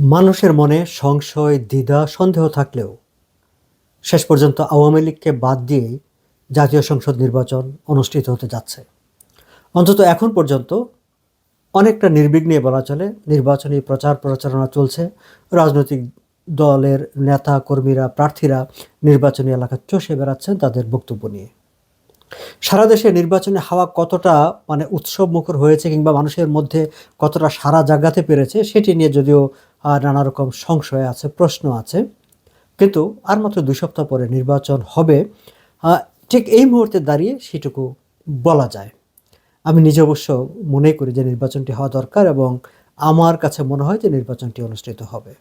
মানুষের মনে সংশয়, দ্বিধা, সন্দেহ থাকলেও শেষ পর্যন্ত আওয়ামী লীগকে বাদ দিয়েই জাতীয় সংসদ নির্বাচন অনুষ্ঠিত হতে যাচ্ছে। অন্তত এখন পর্যন্ত অনেকটা নির্বিঘ্নে বলা চলে, নির্বাচনী প্রচার প্রচারণা চলছে। রাজনৈতিক দলের নেতা, কর্মীরা, প্রার্থীরা নির্বাচনী এলাকা চষে বেড়াচ্ছেন তাদের বক্তব্য নিয়ে। সারা দেশে নির্বাচনে হাওয়া কতটা মানে উৎসব মুখর হয়েছে কিংবা মানুষের মধ্যে কতটা সারা জাগাতে পেরেছে, সেটি নিয়ে যদিও নানা রকম সংশয় আছে, প্রশ্ন আছে। কিন্তু আর মাত্র দুই সপ্তাহ পরে নির্বাচন হবে। ঠিক এই মুহূর্তে দাঁড়িয়ে সেটুকু বলা যায়। আমি নিজে অবশ্য মনে করি যে নির্বাচনটি হওয়া দরকার এবং আমার কাছে মনে হয় যে নির্বাচনটি অনুষ্ঠিত হবে।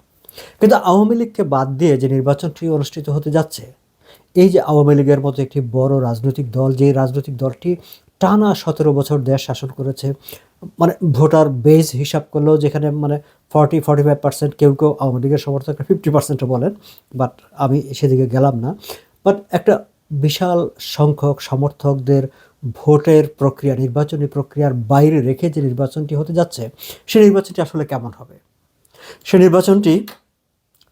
কিন্তু আওয়ামী লীগকে বাদ দিয়ে যে নির্বাচনটি অনুষ্ঠিত হতে যাচ্ছে, এই যে আওয়ামী লীগের মতো একটি বড় রাজনৈতিক দল যে রাজনৈতিক দলটি টানা সতেরো বছর দেশ শাসন করেছে মানে ভোটার বেস হিসাব করলেও যেখানে মানে ফর্টি ফর্টি ফাইভ পার্সেন্ট কেউ কেউ আওয়ামী লীগের সমর্থকরা ফিফটি পার্সেন্টও বলেন বাট আমি সেদিকে গেলাম না। বাট একটা বিশাল সংখ্যক সমর্থকদের ভোটের প্রক্রিয়া, নির্বাচনী প্রক্রিয়ার বাইরে রেখে যে নির্বাচনটি হতে যাচ্ছে সেই নির্বাচনটি আসলে কেমন হবে? সে নির্বাচনটি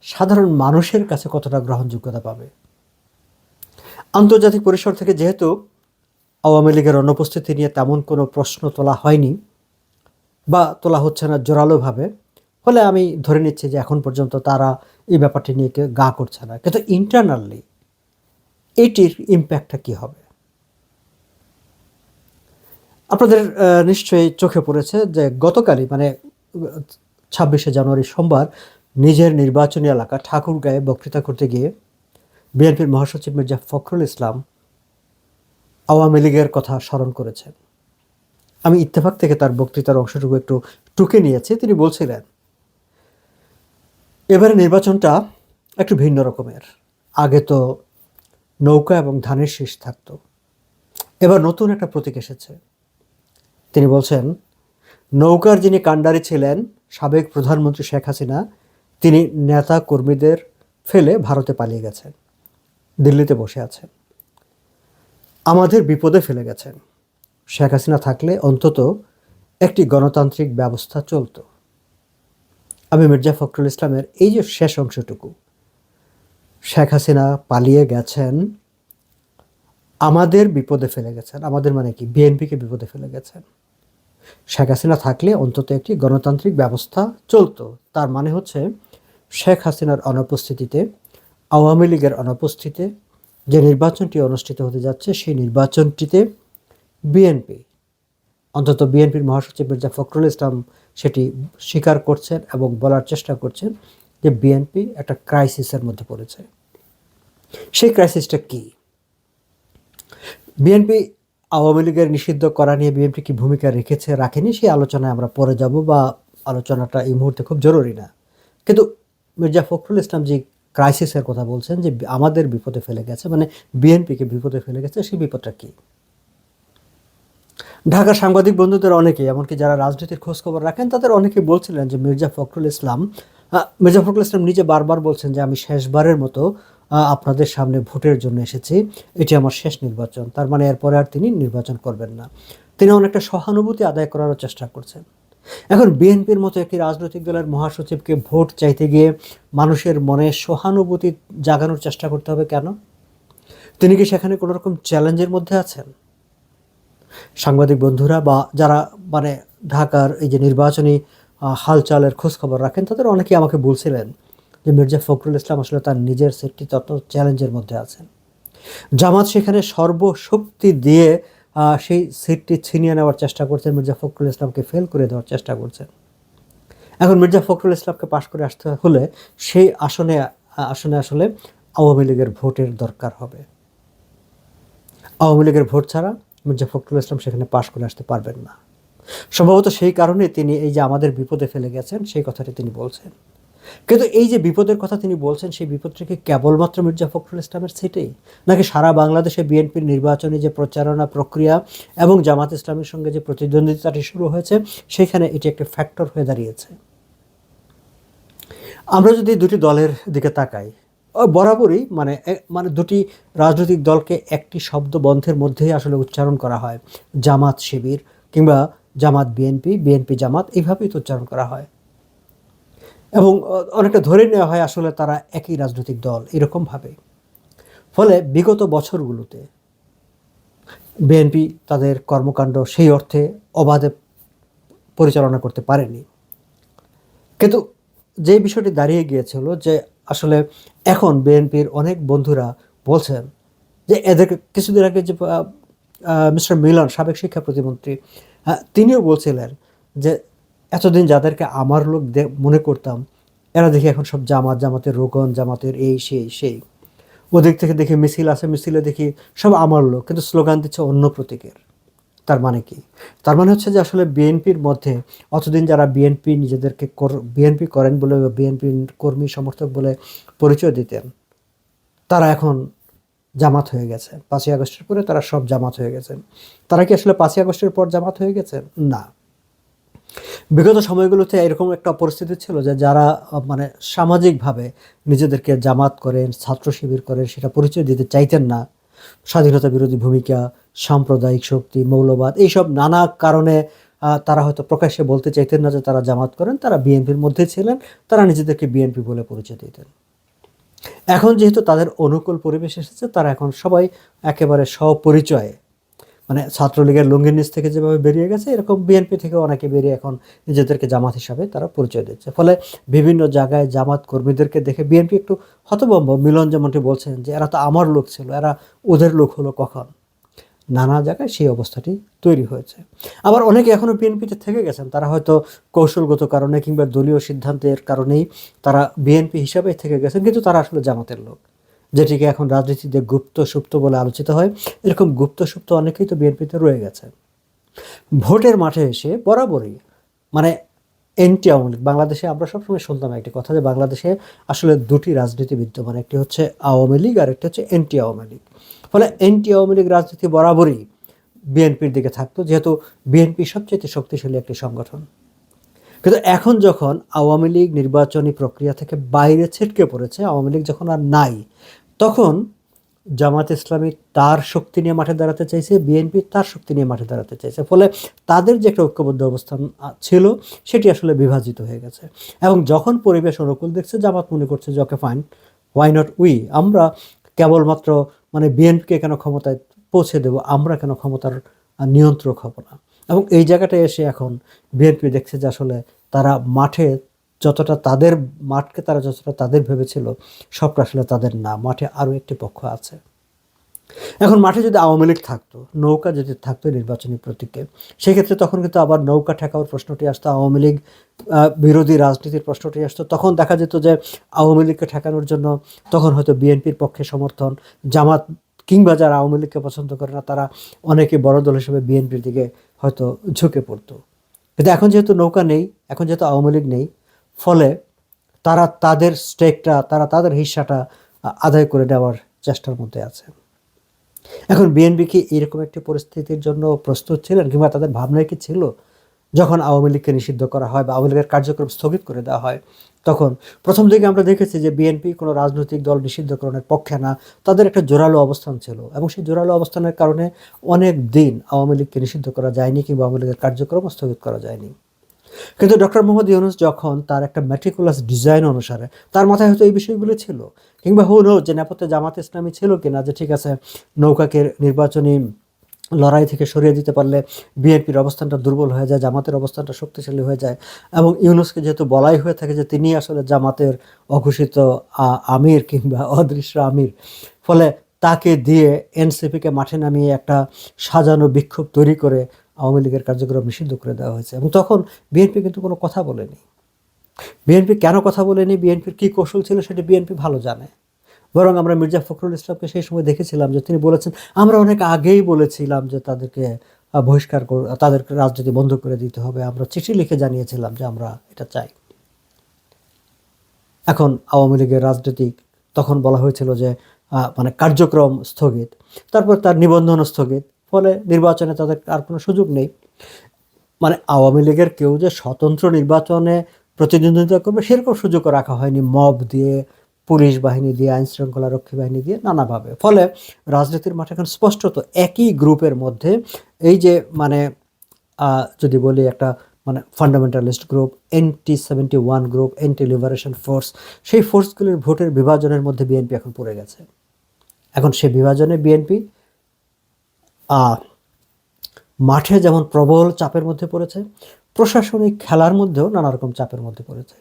সাধারণ মানুষের কাছে কতটা গ্রহণযোগ্যতা পাবে? আন্তর্জাতিক পরিসর থেকে যেহেতু আওয়ামী লীগের অনুপস্থিতি নিয়ে তেমন কোনো প্রশ্ন তোলা হয়নি, বা তোলা হচ্ছে না জোরালোভাবে ফলে আমি ধরে নিচ্ছি যে এখন পর্যন্ত তারা এই ব্যাপারটি নিয়ে কেউ গা করছে না। কিন্তু ইন্টারনালি এটির ইম্প্যাক্টটা কী হবে? আপনাদের নিশ্চয়ই চোখে পড়েছে যে গতকালই মানে ছাব্বিশে জানুয়ারি সোমবার নিজের নির্বাচনী এলাকা ঠাকুরগাঁয়ে বক্তৃতা করতে গিয়ে বিএনপির মহাসচিব মির্জা ফখরুল ইসলাম আওয়ামী লীগের কথা স্মরণ করেছেন। আমি ইত্তেফাক থেকে তার বক্তৃতার অংশটুকু একটু টুকে নিয়েছি। তিনি বলছিলেন এবারে নির্বাচনটা একটু ভিন্ন রকমের। আগে তো নৌকা এবং ধানের শীষ থাকতো। এবার নতুন একটা প্রতীক এসেছে। তিনি বলছেন, নৌকার যিনি কাণ্ডারি ছিলেন, সাবেক প্রধানমন্ত্রী শেখ হাসিনা, তিনি নেতা কর্মীদের ফেলে ভারতে পালিয়ে গেছেন। দিল্লিতে বসে আছেন। আমাদের বিপদে ফেলে গেছেন। শেখ হাসিনা থাকলে অন্তত একটি গণতান্ত্রিক ব্যবস্থা চলতো। আমি মির্জা ফখরুল ইসলামের এই যে শেষ অংশটুকু, শেখ হাসিনা পালিয়ে গেছেন, আমাদের বিপদে ফেলে গেছেন, আমাদের মানে কি, বিএনপিকে বিপদে ফেলে গেছেন। শেখ হাসিনা থাকলে অন্তত একটি গণতান্ত্রিক ব্যবস্থা চলতো। তার মানে হচ্ছে শেখ হাসিনার অনুপস্থিতিতে, আওয়ামী লীগের অনুপস্থিতিতে যে নির্বাচনটি অনুষ্ঠিত হতে যাচ্ছে, সেই নির্বাচনটিতে বিএনপি অন্তত বিএনপির মহাসচিব মির্জা ফখরুল ইসলাম সেটি স্বীকার করছেন এবং বলার চেষ্টা করছেন যে বিএনপি একটা ক্রাইসিসের মধ্যে পড়েছে। সেই ক্রাইসিসটা কী? বিএনপি আওয়ামী লীগের নিষিদ্ধ করা নিয়ে বিএনপি কি ভূমিকা রেখেছে, রাখেনি? সেই আলোচনায় আমরা পরে যাব বা আলোচনাটা এই মুহূর্তে খুব জরুরি না। কিন্তু মির্জা ফখরুল ইসলাম যে ক্রাইসিসের কথা বলছেন যে আমাদের বিপদে ফেলে গেছে মানে বিএনপিকে বিপদে ফেলে গেছে, সেই বিপদটা কী? ঢাকার সাংবাদিক বন্ধুদের অনেকেই, এমনকি যারা রাজনীতির খোঁজ খবর রাখেন, তাদের অনেকেই বলছিলেন যে মির্জা ফখরুল ইসলাম মির্জা ফখরুল ইসলাম নিজে বারবার বলছেন যে আমি শেষবারের মতো আপনাদের সামনে ভোটের জন্য এসেছি। এটি আমার শেষ নির্বাচন। তার মানে এরপরে আর তিনি নির্বাচন করবেন না। তিনি অনেকটা সহানুভূতি আদায় করারও চেষ্টা করছেন। এখন বিএনপির মতো একটি রাজনৈতিক দলের মহাসচিবকে ভোট চাইতে গিয়ে মানুষের মনে সহানুভূতি জাগানোর চেষ্টা করতে হবে কেন? তিনি কি সেখানে কোনো রকম চ্যালেঞ্জের মধ্যে আছেন? সাংবাদিক বন্ধুরা বা যারা মানে ঢাকার এই যে নির্বাচনী হালচালের খোঁজখবর রাখেন, তাদের অনেকেই আমাকে বলছিলেন যে মির্জা ফখরুল ইসলাম আসলে তার নিজের সেটটি তত চ্যালেঞ্জের মধ্যে আছেন। জামাত সেখানে সর্বশক্তি দিয়ে সেই সিটটি ছিনিয়ে নেওয়ার চেষ্টা করছেন, মির্জা ফখরুল ইসলামকে ফেল করে দেওয়ার চেষ্টা করছেন। এখন মির্জা ফখরুল ইসলামকে পাশ করে আসতে হলে সেই আসনে আসনে আসলে আওয়ামী লীগের ভোটের দরকার হবে। আওয়ামী লীগের ভোট ছাড়া মির্জা ফখরুল ইসলাম সেখানে পাশ করে আসতে পারবেন না। সম্ভবত সেই কারণে তিনি এই যে আমাদের বিপদে ফেলে গেছেন, সেই কথাটি তিনি বলছেন। কিন্তু এই যে বিপদের কথা তিনি বলছেন, সেই বিপদটি কি কেবলমাত্র মির্জা ফখরুল ইসলামের সিটেই নাকি সারা বাংলাদেশে বিএনপির নির্বাচনী যে প্রচারণা প্রক্রিয়া এবং জামাত ইসলামের সঙ্গে যে প্রতিদ্বন্দ্বিতাটি শুরু হয়েছে, সেখানে এটি একটি ফ্যাক্টর হয়ে দাঁড়িয়েছে। আমরা যদি দুটি দলের দিকে তাকাই বরাবরই মানে মানে দুটি রাজনৈতিক দলকে একটি শব্দ বন্ধের মধ্যেই আসলে উচ্চারণ করা হয়। জামাত শিবির কিংবা জামাত বিএনপি বিএনপি জামাত এইভাবেই তো উচ্চারণ করা হয়। এবং অনেকটা ধরে নেওয়া হয় আসলে তারা একই রাজনৈতিক দল এরকমভাবে। ফলে বিগত বছরগুলোতে বিএনপি তাদের কর্মকাণ্ড সেই অর্থে অবাধে পরিচালনা করতে পারেনি। কিন্তু যে বিষয়টি দাঁড়িয়ে গিয়েছিল যে আসলে এখন বিএনপির অনেক বন্ধুরা বলছেন যে এদের কিছুদিন আগে যে মিস্টার মিলন সাবেক শিক্ষা প্রতিমন্ত্রী আহ, তিনিও বলছিলেন যে এতদিন যাদেরকে আমার লোক মনে করতাম এরা দেখি এখন সব জামাত জামাতের রোগন জামাতের এই সেই সেই। ওদিক থেকে দেখি মিছিল আছে মিছিলে দেখি সব আমার লোক কিন্তু স্লোগান দিচ্ছে অন্য প্রতীকের। তার মানে কি? তার মানে হচ্ছে যে আসলে বিএনপির মধ্যে অতদিন যারা বিএনপি নিজেদেরকে বিএনপি করেন বলে বিএনপি কর্মী সমর্থক বলে পরিচয় দিতেন, তারা এখন জামাত হয়ে গেছে। পাঁচই আগস্টের পরে তারা সব জামাত হয়ে গেছেন তারা কি আসলে পাঁচই আগস্টের পর জামাত হয়ে গেছেন না। বিগত সময়গুলোতে এরকম একটা পরিস্থিতি ছিল যে যারা মানে সামাজিকভাবে নিজেদেরকে জামাত করেন, ছাত্র শিবির করেন, সেটা পরিচয় দিতে চাইতেন না। স্বাধীনতা বিরোধী ভূমিকা, সাম্প্রদায়িক শক্তি, মৌলবাদ, এইসব নানা কারণে তারা হয়তো প্রকাশ্যে বলতে চাইতেন না যে তারা জামাত করেন, তারা বিএনপির মধ্যে ছিলেন, তারা নিজেদেরকে বিএনপি বলে পরিচয় দিতেন। এখন যেহেতু তাদের অনুকূল পরিবেশ এসেছে, তারা এখন সবাই একেবারে স্বপরিচয়ে মানে ছাত্রলীগের লুঙ্গির নিচ থেকে যেভাবে বেরিয়ে গেছে, এরকম বিএনপি থেকে অনেকে বেরিয়ে এখন নিজেদেরকে জামাত হিসাবে তারা পরিচয় দিচ্ছে। ফলে বিভিন্ন জায়গায় জামাত কর্মীদেরকে দেখে বিএনপি একটু হতভম্ব। মিলন যেমনটি বলছেন যে, এরা তো আমার লোক ছিল, এরা ওদের লোক হলো কখন? নানা জায়গায় সেই অবস্থাটি তৈরি হয়েছে। আবার অনেকে এখনও বিএনপিতে থেকে গেছেন, তারা হয়তো কৌশলগত কারণে কিংবা দলীয় সিদ্ধান্তের কারণেই তারা বিএনপি হিসাবে থেকে গেছেন, কিন্তু তারা আসলে জামাতের লোক। যেটিকে এখন রাজনীতিতে গুপ্ত সুপ্ত বলে আলোচিত হয়। এরকম গুপ্ত সুপ্ত অনেকেই তো বিএনপিতে রয়ে গেছে। ভোটের মাঠে এসে বরাবরই মানে এনটি আওয়ামী লীগ, বাংলাদেশে আমরা সবসময় শুনতাম একটি কথা যে বাংলাদেশে আসলে দুটি রাজনীতি বিদ্যমান একটি হচ্ছে আওয়ামী লীগ আর একটি হচ্ছে এনটি আওয়ামী লীগ। ফলে এনটি আওয়ামী লীগ রাজনীতি বরাবরই বিএনপির দিকে থাকতো, যেহেতু বিএনপি সবচেয়ে শক্তিশালী একটি সংগঠন। কিন্তু এখন যখন আওয়ামী লীগ নির্বাচনী প্রক্রিয়া থেকে বাইরে ছিটকে পড়েছে, আওয়ামী লীগ যখন আর নাই, তখন জামাত ইসলামী তার শক্তি নিয়ে মাঠে দাঁড়াতে চাইছে, বিএনপি তার শক্তি নিয়ে মাঠে দাঁড়াতে চাইছে। ফলে তাদের যে একটা ঐক্যবদ্ধ অবস্থান ছিল, সেটি আসলে বিভাজিত হয়ে গেছে। এবং যখন পরিবেশ অনুকূল দেখছে, জামাত মনে করছে যে, okay, fine why not we আমরা কেবলমাত্র মানে বিএনপিকে কেন ক্ষমতায় পৌঁছে দেব, আমরা কেন ক্ষমতার নিয়ন্ত্রক হব না। এবং এই জায়গাটায় এসে এখন বিএনপি দেখছে যে আসলে তারা মাঠে যতটা তাদের মাঠকে তারা যতটা তাদের ভেবেছিল, সবটা আসলে তাদের না। মাঠে আরও একটি পক্ষ আছে। এখন মাঠে যদি আওয়ামী লীগ থাকতো, নৌকা যদি থাকতো নির্বাচনী প্রতীকে, সেক্ষেত্রে তখন কিন্তু আবার নৌকা ঠেকাওয়ার প্রশ্নটি আসতো, আওয়ামী লীগ বিরোধী রাজনীতির প্রশ্নটি আসতো। তখন দেখা যেত যে আওয়ামী লীগকে ঠেকানোর জন্য তখন হয়তো বিএনপির পক্ষে সমর্থন, জামাত কিংবা যারা আওয়ামী লীগকে পছন্দ করে না, তারা অনেকে বড় দল হিসেবে বিএনপির দিকে হয়তো ঝুঁকে পড়তো। কিন্তু এখন যেহেতু নৌকা নেই, এখন যেহেতু আওয়ামী লীগ নেই, ফলে তারা তাদের স্টেকটা, তারা তাদের হিস্সাটা আদায় করে নেওয়ার চেষ্টার মধ্যে আছে। এখন বিএনপি কি এরকম একটি পরিস্থিতির জন্য প্রস্তুত ছিলেন কিংবা তাদের ভাবনায় কি ছিল? যখন আওয়ামী লীগকে নিষিদ্ধ করা হয় বা আওয়ামী লীগের কার্যক্রম স্থগিত করে দেওয়া হয় তখন প্রথম দিকে আমরা দেখেছি যে বিএনপি কোনো রাজনৈতিক দল নিষিদ্ধকরণের পক্ষে না, তাদের একটা জোরালো অবস্থান ছিল এবং সেই জোরালো অবস্থানের কারণে অনেক দিন আওয়ামী লীগকে নিষিদ্ধ করা যায়নি কিংবা আওয়ামী লীগের কার্যক্রম স্থগিত করা যায়নি। কিন্তু ডক্টর মোহাম্মদ ইউনুস যখন তার একটা ম্যাট্রিকুলাস ডিজাইন অনুসারে, তার মাথায় হয়তো এই বিষয়গুলো ছিল, কিংবা হো যে নেপথ্যে জামাত ইসলামী ছিল কিনা যে ঠিক আছে, নৌকাকে নির্বাচনী লড়াই থেকে সরিয়ে দিতে পারলে বিএনপির অবস্থানটা দুর্বল হয়ে যায়, জামাতের অবস্থানটা শক্তিশালী হয়ে যায় এবং ইউনুসকে যেহেতু বলাই হয়ে থাকে যে তিনি আসলে জামাতের অঘোষিত আমির কিংবা অদৃশ্য আমির, ফলে তাকে দিয়ে এনসিপিকে মাঠে নামিয়ে একটা সাজানো বিক্ষোভ তৈরি করে আওয়ামী লীগের কার্যক্রম নিষিদ্ধ করে দেওয়া হয়েছে এবং তখন বিএনপি কিন্তু কোনো কথা বলেনি। বিএনপি কেন কথা বলেনি? বিএনপির কী কৌশল ছিল সেটা বিএনপি ভালো জানে। বরং আমরা মির্জা ফখরুল ইসলামকে সেই সময় দেখেছিলাম যে তিনি বলেছেন, আমরা অনেক আগেই বলেছিলাম যে তাদেরকে বহিষ্কার কর, তাদেরকে রাজনীতি বন্ধ করে দিতে হবে। আমরা চিঠি লিখে জানিয়েছিলাম যে আমরা এটা চাই। এখন আওয়ামী লীগের রাজনীতি তখন বলা হয়েছিল যে মানে কার্যক্রম স্থগিত, তারপর তার নিবন্ধন স্থগিত, ফলে নির্বাচনে তাদের আর কোনো সুযোগ নেই। মানে আওয়ামী লীগের কেউ যে স্বতন্ত্র নির্বাচনে প্রতিদ্বন্দ্বিতা করবে, সেরকম সুযোগও রাখা হয়নি। মব দিয়ে পুলিশ বাহিনী দিয়ে, আইন শৃঙ্খলা রক্ষী বাহিনী দিয়ে নানাভাবে। ফলে রাজনীতির মাঠে এখন স্পষ্টত একই গ্রুপের মধ্যে এই যে মানে যদি বলি একটা মানে fundamentalist group anti seventy one group anti liberation force সেই ফোর্সগুলির ভোটের বিভাজনের মধ্যে বিএনপি এখন পড়ে গেছে। এখন সেই বিভাজনে বিএনপি মাঠে যেমন প্রবল চাপের মধ্যে পড়েছে, প্রশাসনিক খেলার মধ্যেও নানা রকম চাপের মধ্যে পড়েছে।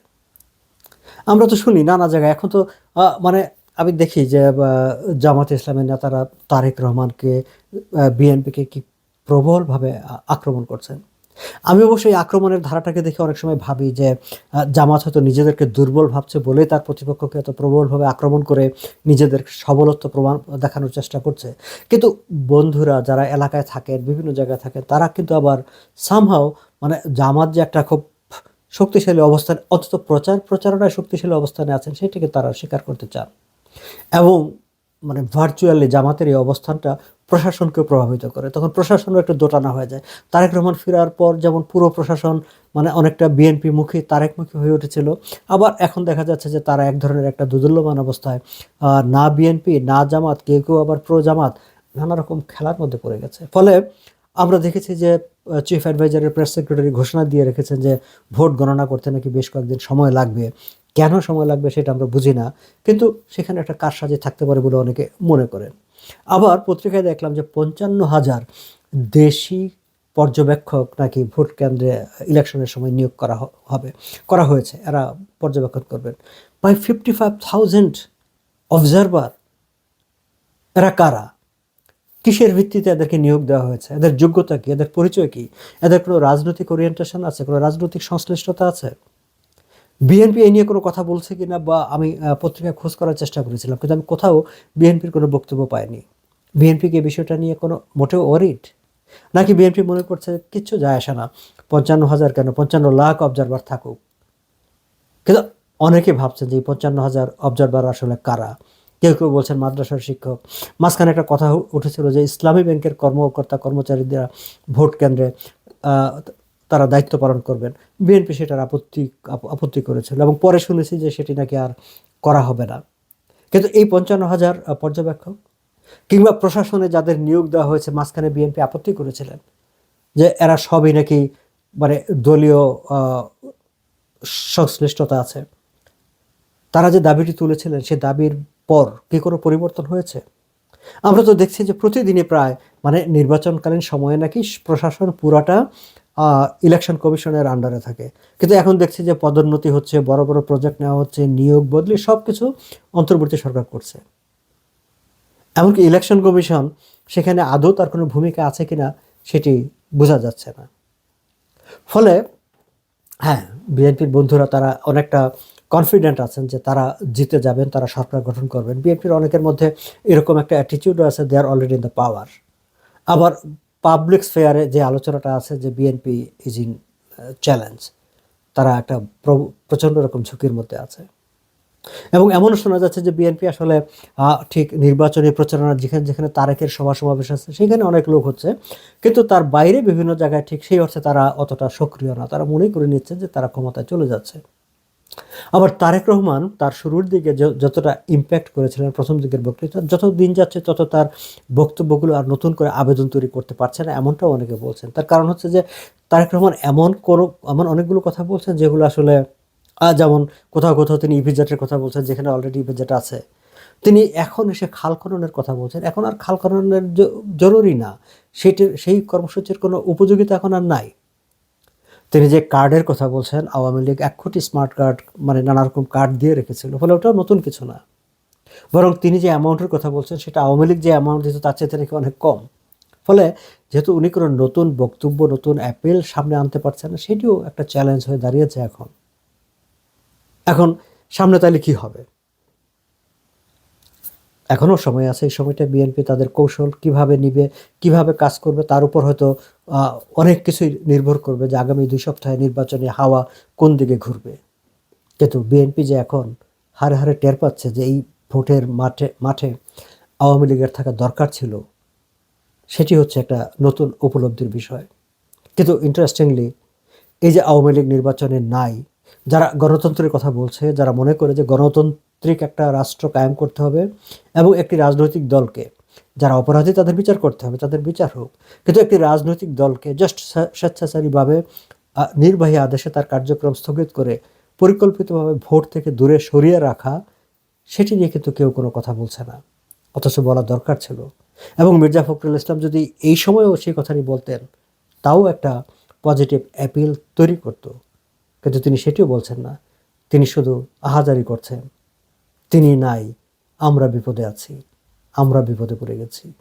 আমরা তো শুনি নানা জায়গায়। এখন তো মানে আমি দেখি যে জামাত ইসলামের নেতারা তারেক রহমানকে বিএনপিকে কি প্রবলভাবে আক্রমণ করছেন? আমি অবশ্যই আক্রমণের ধারাটাকে দেখে অনেক সময় ভাবি যে জামাত হয়তো নিজেদেরকে দুর্বল ভাবছে বলেই তার প্রতিপক্ষকে এত প্রবলভাবে আক্রমণ করে নিজেদের সবলত্ব প্রমাণ দেখানোর চেষ্টা করছে। কিন্তু বন্ধুরা যারা এলাকায় থাকেন, বিভিন্ন জায়গায় থাকেন, তারা কিন্তু আবার সামহাও মানে জামাত যে একটা খুব শক্তিশালী অবস্থান অন্তত প্রচার প্রচারণায় শক্তিশালী অবস্থানে আছেন, সেটাকে তারা স্বীকার করতে চান। এবং মানে ভার্চুয়ালি জামাতের এই অবস্থানটা প্রশাসনকে প্রভাবিত করে। তখন প্রশাসনও একটু দোটানা হয়ে যায়। তারেক রহমান ফেরার পর যেমন পুরো প্রশাসন মানে অনেকটা বিএনপি মুখী তারেকমুখী হয়ে উঠেছিল। আবার এখন দেখা যাচ্ছে যে তারা এক ধরনের একটা দুদুল্যমান অবস্থায় না বিএনপি, না জামাত, কেউ কেউ আবার প্রো জামাত, নানা রকম খেলার মধ্যে পড়ে গেছে। ফলে আমরা দেখেছি যে চিফ অ্যাডভাইজারের প্রেস সেক্রেটারি ঘোষণা দিয়ে রেখেছেন যে, ভোট গণনা করতে নাকি বেশ কয়েকদিন সময় লাগবে। কেন সময় লাগবে সেটা আমরা বুঝি না, কিন্তু সেখানে একটা কারসাজি থাকতে পারে বলে অনেকে মনে করেন। আবার পত্রিকায় দেখলাম যে, পঞ্চান্ন হাজার দেশি পর্যবেক্ষক নাকি ভোট কেন্দ্রে ইলেকশনের সময় নিয়োগ করা হবে, করা হয়েছে। এরা পর্যবেক্ষণ করবেন। প্রায় ফিফটি ফাইভ থাউজেন্ড অবজারভার এরা কারা? কিসের ভিত্তিতে এদেরকে নিয়োগ দেওয়া হয়েছে? এদের যোগ্যতা কি? এদের পরিচয় কি? এদের কোনো রাজনৈতিক ওরিয়েন্টেশন আছে? কোনো রাজনৈতিক সংশ্লিষ্টতা আছে? বিএনপি এই নিয়ে কোনো কথা বলছে কি না বা আমি পত্রিকায় খোঁজ করার চেষ্টা করেছিলাম, কিন্তু আমি কোথাও বিএনপির কোনো বক্তব্য পাইনি। বিএনপি কি বিষয়টা নিয়ে কোনো, মোটেও ওরিড নাকি বিএনপি মনে করছে কিচ্ছু যায় আসে না? পঞ্চান্ন হাজার কেন? পঞ্চান্ন লাখ অবজারভার থাকুক। কিন্তু অনেকে ভাবছেন যে এই পঞ্চান্ন হাজার অবজারভার আসলে কারা? কেউ কেউ বলছেন মাদ্রাসার শিক্ষক। মাঝখানে একটা কথা উঠেছিল যে ইসলামী ব্যাংকের কর্মকর্তা, কর্মচারীরা ভোট কেন্দ্রে তারা দায়িত্ব পালন করবেন। বিএনপি সেটার আপত্তি আপত্তি করেছিল এবং পরে শুনেছি যে সেটি নাকি আর করা হবে না। কিন্তু এই পঞ্চান্ন হাজার পর্যবেক্ষক কিংবা প্রশাসনে যাদের নিয়োগ দেওয়া হয়েছে, মাঝখানে বিএনপি আপত্তি করেছিলেন যে এরা সবই নাকি মানে দলীয় সংশ্লিষ্টতা আছে। তারা যে দাবিটি তুলেছিলেন, সে দাবির পর কি কোনো পরিবর্তন হয়েছে? আমরা তো দেখছি যে প্রতিদিনই প্রায় মানে নির্বাচনকালীন সময়ে নাকি প্রশাসন পুরাটা ইলেকশন কমিশনের আন্ডারে থাকে। কিন্তু এখন দেখছি যে পদোন্নতি হচ্ছে, বড় বড় প্রজেক্ট নেওয়া হচ্ছে, নিয়োগ বদলি সব কিছু অন্তর্বর্তী সরকার করছে। এমনকি ইলেকশন কমিশন সেখানে আদৌ তার কোনো ভূমিকা আছে কিনা সেটি বোঝা যাচ্ছে না। ফলে হ্যাঁ বিএনপির বন্ধুরা তারা অনেকটা কনফিডেন্ট আছেন যে তারা জিতে যাবেন, তারা সরকার গঠন করবেন। বিএনপির অনেকের মধ্যে এরকম একটা অ্যাটিটিউডও আছে they are already in the power আবার পাবলিক স্ফেয়ারে যে আলোচনাটা আছে যে বিএনপি ইজ ইন চ্যালেঞ্জ তারা একটা প্র- প্রচণ্ড রকম ঝুঁকির মধ্যে আছে। এবং এমনও শোনা যাচ্ছে যে বিএনপি আসলে ঠিক নির্বাচনী প্রচারণা যেখানে যেখানে তারেকের সভা সমাবেশ আছে, সেখানে অনেক লোক হচ্ছে, কিন্তু তার বাইরে বিভিন্ন জায়গায় ঠিক সেই অর্থে তারা অতটা সক্রিয় না। তারা মনেই করে নিচ্ছে যে তারা ক্ষমতায় চলে যাচ্ছে। আবার তারেক রহমান তার শুরুর দিকে যতটা ইম্প্যাক্ট করেছিলেন প্রথম দিকের বক্তৃতা, যত দিন যাচ্ছে তত তার বক্তব্যগুলো আর নতুন করে আবেদন তৈরি করতে পারছে না, এমনটাও অনেকে বলছেন। তার কারণ হচ্ছে যে তারেক রহমান এমন কোনো এমন অনেকগুলো কথা বলছেন যেগুলো আসলে যেমন কোথাও কোথাও তিনি ইভিজেটের কথা বলছেন, যেখানে অলরেডি ইভিজেট আছে। তিনি এখন এসে খাল খননের কথা বলছেন। এখন আর খাল খননের জরুরি না। সেটির, সেই কর্মসূচির কোনো উপযোগিতা এখন আর নাই। তিনি যে কার্ডের কথা বলছেন, আওয়ামী লীগ এক কোটি স্মার্ট কার্ড মানে নানা রকম কার্ড দিয়ে রেখেছিল, ফলে ওটাও নতুন কিছু না। বরং তিনি যে অ্যামাউন্টের কথা বলছেন, সেটা আওয়ামী লীগ যে অ্যামাউন্ট দিত তার চেয়ে নাকি অনেক কম। ফলে যেহেতু উনি কোনো নতুন বক্তব্য, নতুন অ্যাপেল সামনে আনতে পারছেন না, সেটিও একটা চ্যালেঞ্জ হয়ে দাঁড়িয়েছে এখন। এখন সামনে তাহলে কী হবে? এখনও সময় আছে, এই সময়টা বিএনপি তাদের কৌশল কীভাবে নিবে, কীভাবে কাজ করবে, তার উপর হয়তো অনেক কিছুই নির্ভর করবে যে আগামী দুই সপ্তাহে নির্বাচনে হাওয়া কোন দিকে ঘুরবে। কিন্তু বিএনপি যে এখন হারে হারে টের পাচ্ছে যে এই ভোটের মাঠে মাঠে আওয়ামী লীগের থাকা দরকার ছিল, সেটি হচ্ছে একটা নতুন উপলব্ধির বিষয়। কিন্তু ইন্টারেস্টিংলি এই যে আওয়ামী লীগ নির্বাচনে নাই যারা গণতন্ত্রের কথা বলছে, যারা মনে করে যে গণতান্ত্রিক একটা রাষ্ট্র কায়েম করতে হবে এবং একটি রাজনৈতিক দলকে, যারা অপরাধী তাদের বিচার করতে হবে, তাদের বিচার হোক। কিন্তু একটি রাজনৈতিক দলকে জাস্ট স্বেচ্ছাচারীভাবে নির্বাহী আদেশে তার কার্যক্রম স্থগিত করে পরিকল্পিতভাবে ভোট থেকে দূরে সরিয়ে রাখা, সেটি নিয়ে কিন্তু কেউ কোনো কথা বলছে না। অথচ বলা দরকার ছিল। এবং মির্জা ফখরুল ইসলাম যদি এই সময়েও সেই কথাটি বলতেন, তাও একটা পজিটিভ অ্যাপিল তৈরি করত। কিন্তু তিনি সেটিও বলছেন না। তিনি শুধু আহাজারি করছেন। তিনি নাই, আমরা বিপদে আছি, আমরা বিপদে পড়ে গেছি।